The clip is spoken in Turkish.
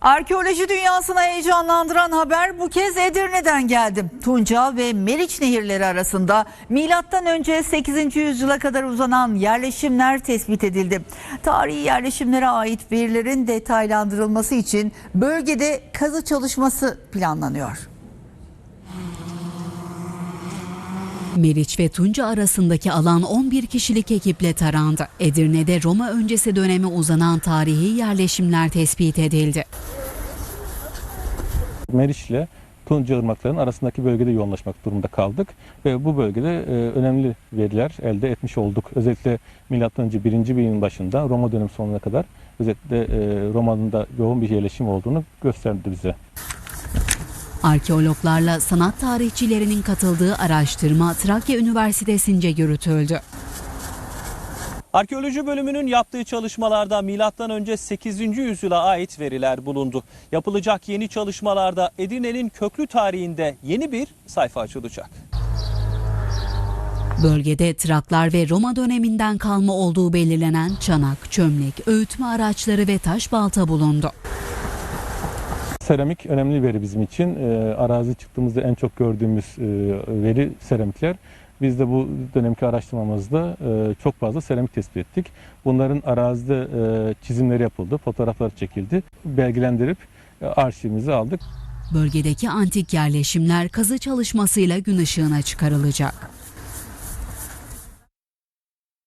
Arkeoloji dünyasına heyecanlandıran haber bu kez Edirne'den geldi. Tunca ve Meriç nehirleri arasında milattan önce 8. yüzyıla kadar uzanan yerleşimler tespit edildi. Tarihi yerleşimlere ait verilerin detaylandırılması için bölgede kazı çalışması planlanıyor. Meriç ve Tunca arasındaki alan 11 kişilik ekiple tarandı. Edirne'de Roma öncesi döneme uzanan tarihi yerleşimler tespit edildi. Meriç ile Tunca ırmaklarının arasındaki bölgede yoğunlaşmak durumunda kaldık ve bu bölgede e, önemli veriler elde etmiş olduk. Özellikle M.Ö. 1. binin başında Roma dönemi sonuna kadar özellikle e, Roma'nın da yoğun bir yerleşim olduğunu gösterdi bize. Arkeologlarla sanat tarihçilerinin katıldığı araştırma Trakya Üniversitesi'nce yürütüldü. Arkeoloji bölümünün yaptığı çalışmalarda milattan önce 8. yüzyıla ait veriler bulundu. Yapılacak yeni çalışmalarda Edirne'nin köklü tarihinde yeni bir sayfa açılacak. Bölgede Traklar ve Roma döneminden kalma olduğu belirlenen çanak, çömlek, öğütme araçları ve taş balta bulundu. Seramik önemli veri bizim için. E, arazi çıktığımızda en çok gördüğümüz e, veri seramikler. Biz de bu dönemki araştırmamızda e, çok fazla seramik tespit ettik. Bunların arazide e, çizimleri yapıldı, fotoğrafları çekildi. Belgelendirip e, arşivimize aldık. Bölgedeki antik yerleşimler kazı çalışmasıyla gün ışığına çıkarılacak.